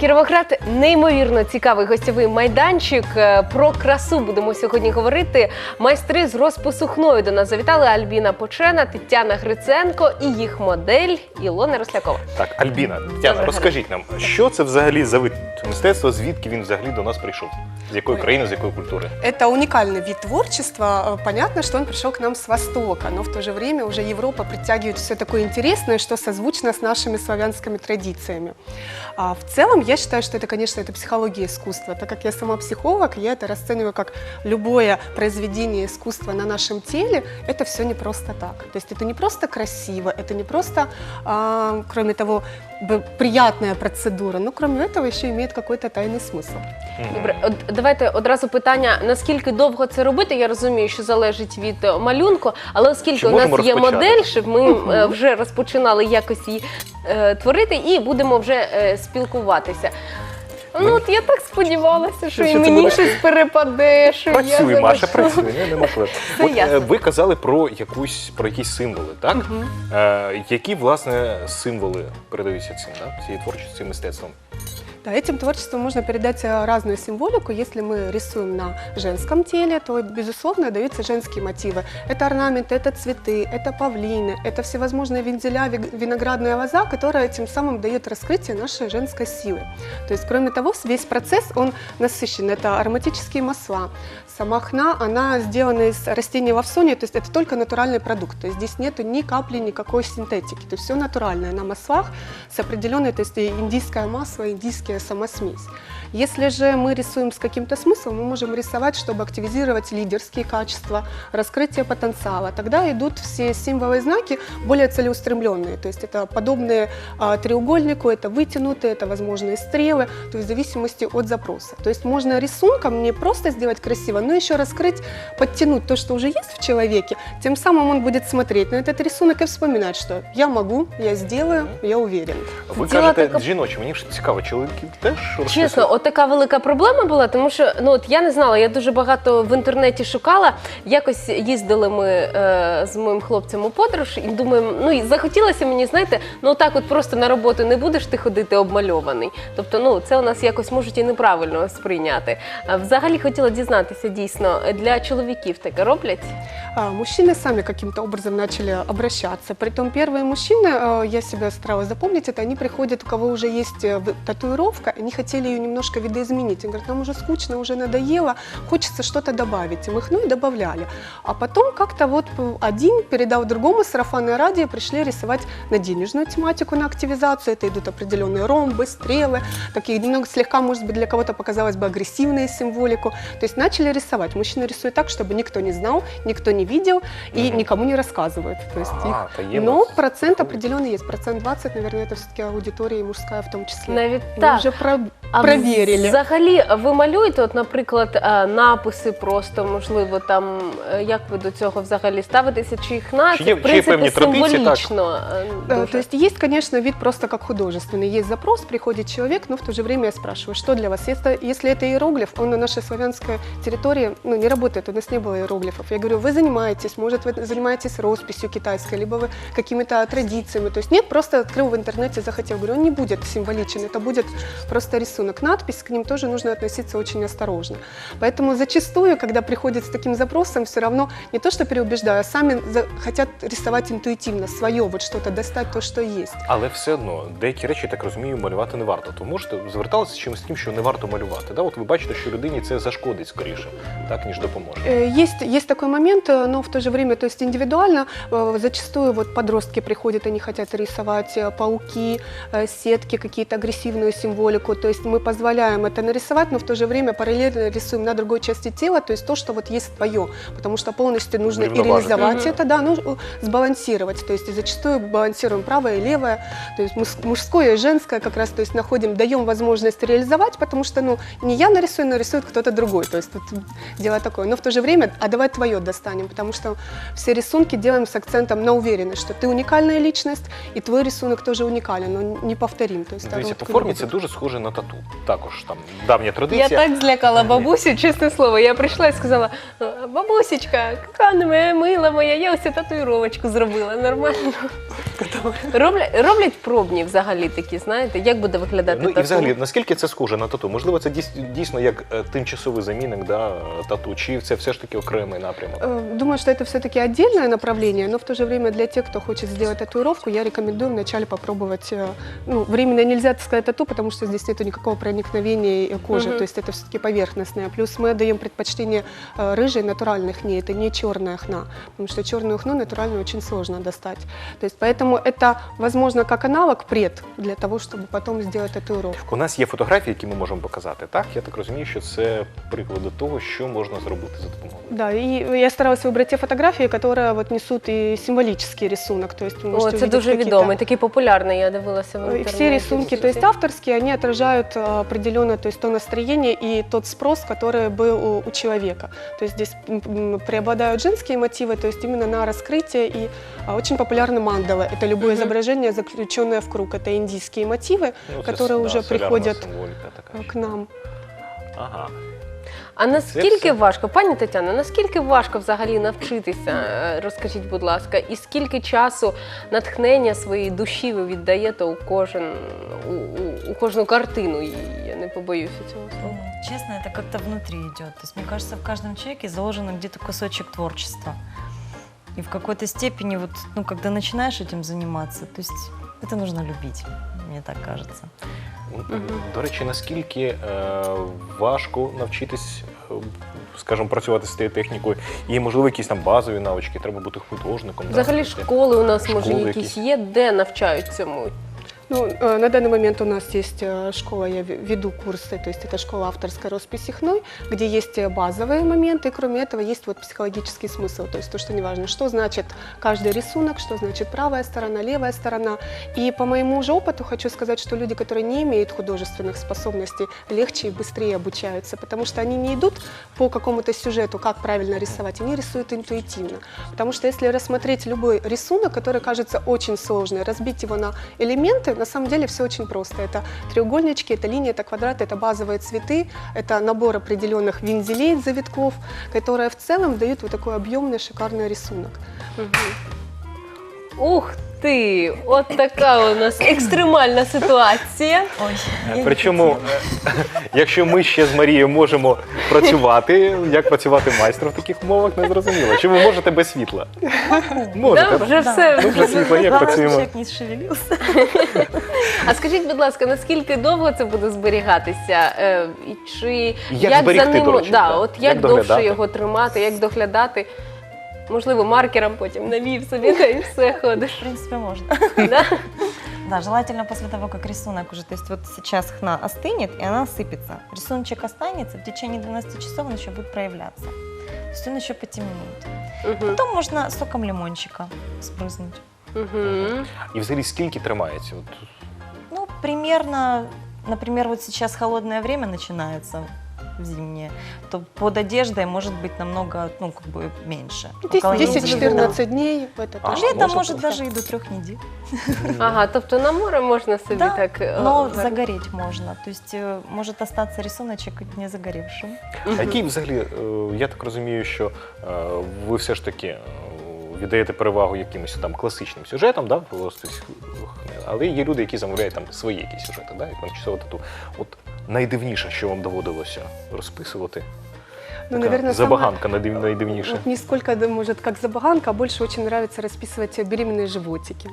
Кіровоград неймовірно цікавий гостєвий майданчик. Е, Про красу будемо сьогодні говорити. Майстри з розпису хною до нас завітали Альбіна Почена, Тетяна Гриценко і їх модель Ілона Рослякова. Так, Альбіна, Тетяна, розкажіть нам, що це взагалі за вид мистецтва, звідки він взагалі до нас прийшов? З якої Ой. країни, з якої культури? Это уникальный вид творчества. Э, Понятно, что он пришел к нам с Востока, но в то же время уже Европа притягивает все такое интересное, что созвучно с нашими славянскими традициями. А в целом, я считаю, что это, конечно, это психология искусства. Так как я сама психолог, я это расцениваю как любое произведение искусства на нашем теле, это все не просто так. То есть это не просто красиво, это не просто, а, кроме того, б- приятная процедура, но кроме этого еще имеет какой-то тайный смысл. Добре, от давайте одразу питання: наскільки довго це робити? Я розумію, що залежить від е, малюнку, але оскільки Чи у нас можемо є розпочати? модель, щоб ми е, вже розпочинали якось її е, творити і будемо вже е, спілкуватися. Ну, от я так сподівалася, що, Що- і це мені буде? щось перепаде, що я Працюй, Маша, залишу. працюй, не, нема проблем. Це От, е, ясно. ви казали про якусь про якісь символи, так? Е, які власне символи передаються цим, да? цією творчістю, цим мистецтвом? Да, этим творчеством можно передать э, разную символику. Если мы рисуем на женском теле, то, безусловно, даются женские мотивы. Это орнаменты, это цветы, это павлины, это всевозможные вензеля, виноградная лоза, которая тем самым дает раскрытие нашей женской силы. То есть, кроме того, весь процесс, он насыщен. Это ароматические масла. Сама хна, она сделана из растений лавсония, то есть это только натуральный продукт. То есть здесь нету ни капли никакой синтетики. То есть все натуральное на маслах с определенной, то есть и индийское масло, индийская самосмесь. Если же мы рисуем с каким-то смыслом, мы можем рисовать, чтобы активизировать лидерские качества, раскрытие потенциала. Тогда идут все символы и знаки более целеустремленные. То есть это подобные а, треугольнику, это вытянутые, это возможные стрелы, то есть в зависимости от запроса. То есть можно рисунком не просто сделать красиво, но еще раскрыть, подтянуть то, что уже есть в человеке. Тем самым он будет смотреть на этот рисунок и вспоминать, что я могу, я сделаю, я уверен. Ви Діла кажете така- жіночі, мені ж цікаво, чоловіки теж розписують? Чесно, от така велика проблема була, тому що ну от я не знала, я дуже багато в інтернеті шукала. Якось їздили ми е, з моїм хлопцем у подорож і думаємо, ну і захотілося мені, знаєте, ну так от просто на роботу не будеш ти ходити обмальований. Тобто, ну це у нас якось можуть і неправильно сприйняти. А взагалі хотіла дізнатися дійсно для чоловіків таке роблять. А, Мужчины сами каким-то образом начали обращаться. Притом первые мужчины, э, я себя старалась запомнить, это они приходят, у кого уже есть э, Татуировка, они хотели ее немножко видоизменить. Они говорят, нам уже скучно, уже надоело, хочется что-то добавить. И мы их ну и добавляли. А потом как-то вот один передал другому сарафанное радио, пришли рисовать на денежную тематику, на активизацию. Это идут определенные ромбы, стрелы, такие немного слегка, может быть, для кого-то показалось бы агрессивные символику. То есть начали рисовать. Мужчины рисуют так, чтобы никто не знал, никто не видел и Мгм. никому не рассказывают. То есть А, их... Но процент определенный есть. Процент 20, наверное, это все-таки аудитория и мужская в том числе. Навіть так. уже про- А проверили. Взагалі, ви малюєте, от, наприклад, е, написи просто, можливо, там е, як ви до цього взагалі ставитеся, чи їх на Чи це, є- в чи є принципі, певні традиції, так? символічно. е, Э, дуже. То есть есть, конечно, вид просто как художественный. Есть запрос, приходит человек, но в то же время я спрашиваю, что для вас? Если, если это иероглиф, он на нашей славянской территории ну, не работает, у нас не было иероглифов. Я говорю, вы занимаетесь, может, вы занимаетесь росписью китайской, либо вы какими-то традициями. То есть нет, просто открыл в интернете, захотел. Говорю, он не будет символичен, это будет просто рисунок. Надпись, к ним тоже нужно относиться очень осторожно. Поэтому зачастую, когда приходят с таким запросом, все равно не то, что переубеждаю, а сами за- хотят рисовать интуитивно, свое, вот что-то, достать то, что есть. Але все одно деякі речі, я так розумію, малювати не варто. То можете зверталися з чимось таким, що не варто малювати. Да? От ви бачите, що людині це зашкодить скоріше, так ніж допоможе. Э, Есть, есть такой момент, э, но в то же время, то есть индивидуально, э, зачастую вот подростки приходят, они хотят рисовать э, пауки, э, сетки, какие-то агрессивную символику, то есть мы позволяем это нарисовать, но в то же время параллельно рисуем на другой части тела, то есть то, что вот есть твое, потому что полностью нужно и реализовать это, да, ну, сбалансировать, то есть и зачастую балансируем правое и левое, то есть мужское и женское как раз, то есть находим, даем возможность реализовать, потому что, ну, не я нарисую, нарисует кто-то другой, то есть тут дело такое, но в то же время, а давай твое достанем, потому что все рисунки делаем с акцентом на уверенность, что ты уникальная личность, и твой рисунок тоже уникален, он неповторим. То есть Дивіться, народ по формі це дуже схоже на тату. Також там давня традиція. Я так злякала бабусі, чесне слово. Я прийшла і сказала: «Е, бабусечка, яка не моя мила моя, я ось татуїровочку зробила. Нормально. Роблять, роблять пробні взагалі такі, знаєте, як буде виглядати Ну і тату? взагалі, наскільки це схоже на тату? Можливо, це дійс- дійсно як е, тимчасовий замінник да, е, тату, чи це все ж таки окремий напрямок? Э, Думаю, что это все-таки отдельное направление, но в то же время для тех, кто хочет сделать татуировку, я рекомендую вначале попробовать. э, Ну, временно нельзя так сказать тату, потому что здесь нет никакого проникновения э, кожи, Мгм. то есть это все-таки поверхностное. Плюс мы даем предпочтение э, рыжей натуральной хне, это не черная хна, потому что черную хну натурально очень сложно достать. То есть поэтому это, возможно, как аналог пред для того, чтобы потом сделать татуировку. У нас є фотографії, які ми можемо показати. Так, я так розумію, що це приклади того, що можна зробити за допомогою. Да, и я старалась выбрать те фотографии, которые вот несут и символический рисунок, то есть вы О, можете це увидеть дуже какие-то- відомий, такий популярний, я дивилася в И інтернеті. все рисунки, то есть авторские, они отражают а, определенное, то есть то настроение и тот спрос, который был у, у человека. То есть здесь м, м, преобладают женские мотивы, то есть именно на раскрытие и а, очень популярны мандалы. Это любое Мгм. изображение, заключенное в круг. Это индийские мотивы Ну, це, Которые да, уже солярна приходять, символіка така. э, к нам. Ага. А наскільки все. важко, пані Тетяно, наскільки важко взагалі навчитися? Е, Розкажіть, будь ласка, і скільки часу натхнення своєї душі ви віддаєте у кожен у, у, у кожну картину її? Я не побоюся цього слова. М, Честно, это как-то внутри идет. То есть, мне кажется, в каждом человеке заложено где-то кусочек творчества. И в какой-то степени, вот, ну, когда начинаешь этим заниматься, то есть это нужно любить, мне так кажется. До речі, наскільки е, важко навчитись, е, скажімо, працювати з цією технікою? І, можливо, якісь там базові навички, треба бути художником. Взагалі да? школи у нас може Школи якісь якісь. є, де навчають цьому. Ну, э, на данный момент у нас есть э, школа, я ве- веду курсы, то есть это школа авторской росписи хной, где есть э, базовые моменты, и кроме этого есть вот психологический смысл, то есть то, что неважно, что значит каждый рисунок, что значит правая сторона, левая сторона. И по моему же опыту хочу сказать, что люди, которые не имеют художественных способностей, легче и быстрее обучаются, потому что они не идут по какому-то сюжету, как правильно рисовать, они рисуют интуитивно. Потому что если рассмотреть любой рисунок, который кажется очень сложный, разбить его на элементы, на самом деле все очень просто. Это треугольнички, это линии, это квадраты, это базовые цветы, это набор определенных вензелей, завитков, которые в целом дают вот такой объемный шикарный рисунок. Ух ти! От така у нас екстремальна ситуація. Ой, Е, Причому, е, якщо ми ще з Марією можемо працювати, як працювати майстром в таких умовах, не зрозуміло. Чи ви можете без світла? Можете, Да, так? вже все. Ну, вже світло є, Главное, чтобы працюємо. человек не шевелился. А скажіть, будь ласка, наскільки довго це буде зберігатися? Е, і чи Як зберегти, до речі, да, от Як як, довше доглядати? його тримати, як доглядати? Можливо, маркером потім навів собі та і все ходиш. В принципе, можно. Да? Да, желательно после того, как рисунок уже, то есть вот сейчас хна остынет, и она сыпется. Рисуночек останется, в течение 12 часов он еще будет проявляться. То есть он еще потемнеет. Мгм. Потом можно соком лимончика спрызнуть. Мгм. І взагалі скільки тримається? От, Ну, примерно, например, вот сейчас холодное время начинается зимнее, то под одеждой может быть намного, ну, как бы меньше. Около недели. 10-14 дней в это А, точно. Летом Можно может просто? даже и до трех недель. Ага, тобто на море можна собі Да, так. е, Но вер- загореть можно. То есть э, может остаться рисуночек не загоревшим. А який взагалі, е, я так розумію, що е, ви все ж таки е, віддаєте перевагу якимось там класичним сюжетам, да, просто, але є люди, які замовляють там свої якісь сюжети, да, як тимчасово тату. От найдивніше, що вам доводилося розписувати. Ну, Така наверное, забаганка найдив- найдивніше. Вот не сколько, да, может, как забаганка, а больше очень нравится расписывать беременные животики.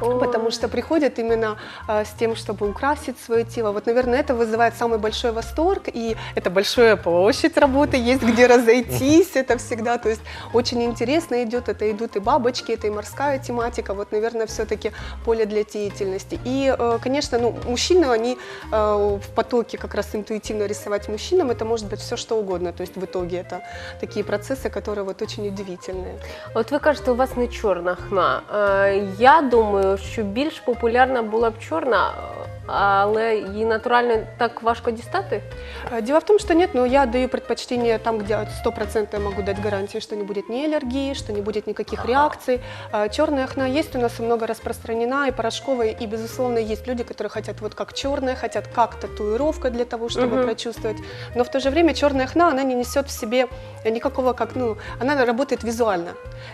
О. Потому что приходят именно а, с тем, чтобы украсить свое тело. Вот, наверное, это вызывает самый большой восторг. И это большая площадь работы, есть где разойтись, это всегда. То есть очень интересно идет. Это идут и бабочки, это и морская тематика. Вот, наверное, все-таки поле для деятельности. И, э, конечно, ну, мужчины, они э, в потоке как раз интуитивно рисовать мужчинам, это может быть все что угодно. То есть в итоге это такие процессы, которые вот очень удивительные. От ви кажете, у вас не чорна хна. Е, я думаю, що більш популярна була б чорна. е, але її натурально так важко дістати. Э, Дело в том, что нет, но я даю предпочтение там, где 100% я могу дать гарантию, что не будет ни аллергии, что не будет никаких реакций. А, Черная хна есть у нас и много распространена, и порошковая, и, безусловно, есть люди, которые хотят вот как черная, хотят как татуировка для того, чтобы Мгм. прочувствовать. Но в то же время черная хна, она не несет в себе никакого, как, ну, она работает визуально.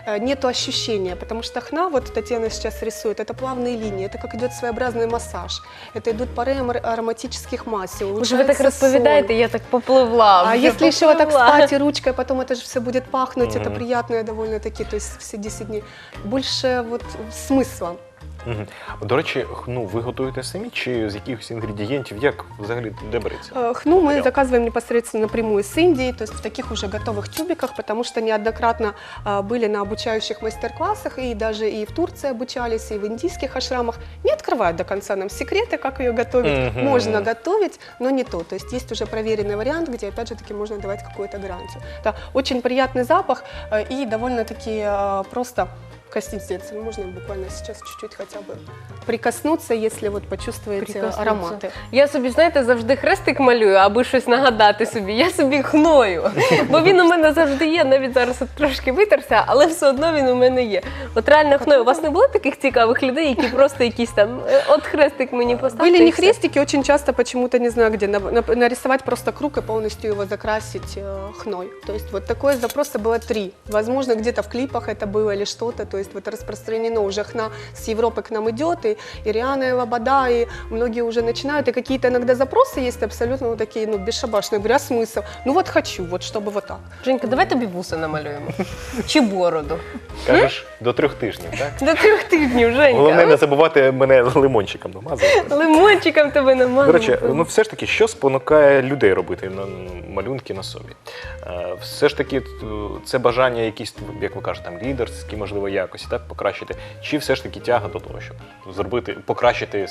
Э, Нету ощущения, потому что хна, вот Татьяна сейчас рисует, это плавные линии, это как идет своеобразный массаж. Это идут пары ар- ароматических масел. Може, ви так улучшается сон. розповідаєте, я так попливла. А вже если еще вот так попливла. спать и ручкой, потом это же все будет пахнуть, это Мгм. приятное довольно-таки, то есть все 10 дней. Больше вот смысла. Мгм. До речі, ну ви готуєте самі чи з якихось інгредієнтів? Як взагалі де береться? Э, Хну мы Материал. заказываем непосредственно напрямую с Индии, то есть в таких уже готовых тюбиках, потому что неоднократно а, были на обучающих мастер-классах, и даже и в Турции обучались, и в индийских ашрамах. Не открывают до конца нам секреты, как ее готовить. Мгм. Можно готовить, но не то. То есть есть уже проверенный вариант, где опять же таки можно давать какую-то гарантию. Да, очень приятный запах э, и довольно-таки э, просто косниться. Можно буквально сейчас чуть-чуть хотя бы прикоснуться, если вот почувствуете Прикоснуться. ароматы. Я собі, знаєте, завжди хрестик малюю, аби щось нагадати собі. Я собі хною. Бо він у мене завжди є, навіть зараз от трошки витерся, але все одно він у мене є. От реально хною. У вас не було таких цікавих людей, які просто якісь там е, от хрестик мені поставте. Были і не все. хрестики, очень часто почему-то, не знаю где, на- на- нарисовать просто круг и полностью его закрасить э, хной. То есть вот такое запроса было три. Возможно, где-то в клипах это было или что-то. То есть вот распространено уже хна с Европы к нам идет, и, и Риана, и Лобода, и многие уже начинают. И какие-то иногда запросы есть абсолютно вот такие, ну, бесшабашные. Говорю, а смысл? Ну вот хочу, вот чтобы вот так. Женька, давай тобі вуса намалюємо. Чи бороду. Кажеш, до трьох тижнів, так? До трьох тижнів, Женька. Головне не забувати мене лимончиком намазати. Лимончиком тебе намазано. До речі, ну все ж таки, що спонукає людей робити на- малюнки на собі? Е, Все ж таки, т- це бажання якісь, як ви кажете, там лідерські, можливо, якості, так, покращити, чи все ж таки тяга до того, щоб зробити, покращити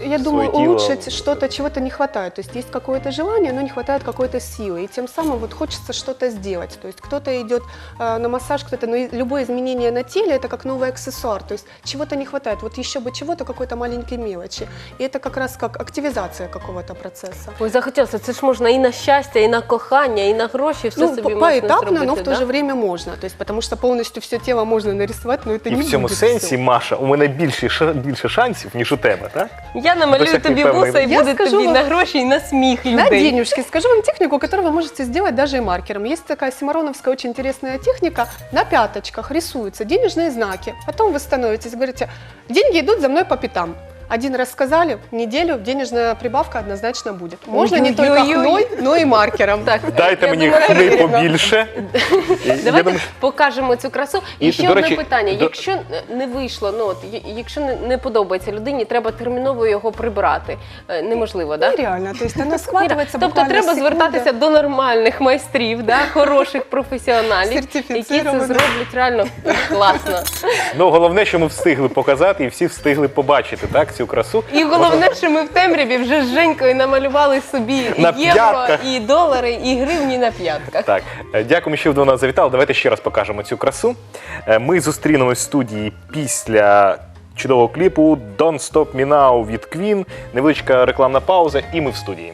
Я своє думаю, тіло? улучшить что-то, чего-то не хватает. То есть есть какое-то желание, но не хватает какой-то силы. И тем самым вот хочется что-то сделать. То есть кто-то идет э, на массаж, кто-то, но и любое изменение на теле это как новый аксессуар. То есть чего-то не хватает. Вот еще бы чего-то, какой-то маленькой мелочи. И это как раз как активизация какого-то процесса. Ой, захотілося. Це ж можна і на щастя, і на кохання, і на гроші. Все ну, собі по- можна поэтапно, зробити, но в то да? же время можно. То есть потому что полностью все тело можно нарисовать, но это І не в цьому будет сенсі, всё. Маша, у мене більше, ша- більше шансів, ніж у тебе, так? Я намалюю Досягти тобі певної- вуса і Я буде скажу тобі вам- на гроші і на сміх На людей. денежки. Скажу вам технику, которую вы можете сделать даже и маркером. Есть такая симароновская очень интересная техника. На пяточках рисуются денежные знаки. Потом вы становитесь, говорите, деньги идут за мной по пятам. Один раз сказали, неделю денежная прибавка однозначно будет. Можно не только Ой-ой-ой. хной, но и маркером. Так, Дайте я мені думаю, хни вірно. побільше. І я Давайте думаю, покажемо цю красу. І, І, ще до одне речі, питання: до- якщо не вийшло, ну от я- якщо не, не подобається людині, треба терміново його прибрати. Е, Неможливо, так? Да? Нереально. То есть она схватывается Тобто буквально треба секунда. звертатися до нормальних майстрів, да? хороших професіоналів, які це зроблять реально класно. ну головне, що ми встигли показати, і всі встигли побачити так цю красу. І головне, що ми в темряві вже з Женькою намалювали собі На євро, п'ятках. і долари, і гривні на п'ятках. Так, е, дякуємо, що ви до нас завітали. Давайте ще раз покажемо цю красу. Е, Ми зустрінемось в студії після чудового кліпу Don't Stop Me Now від Queen. Невеличка рекламна пауза, і ми в студії.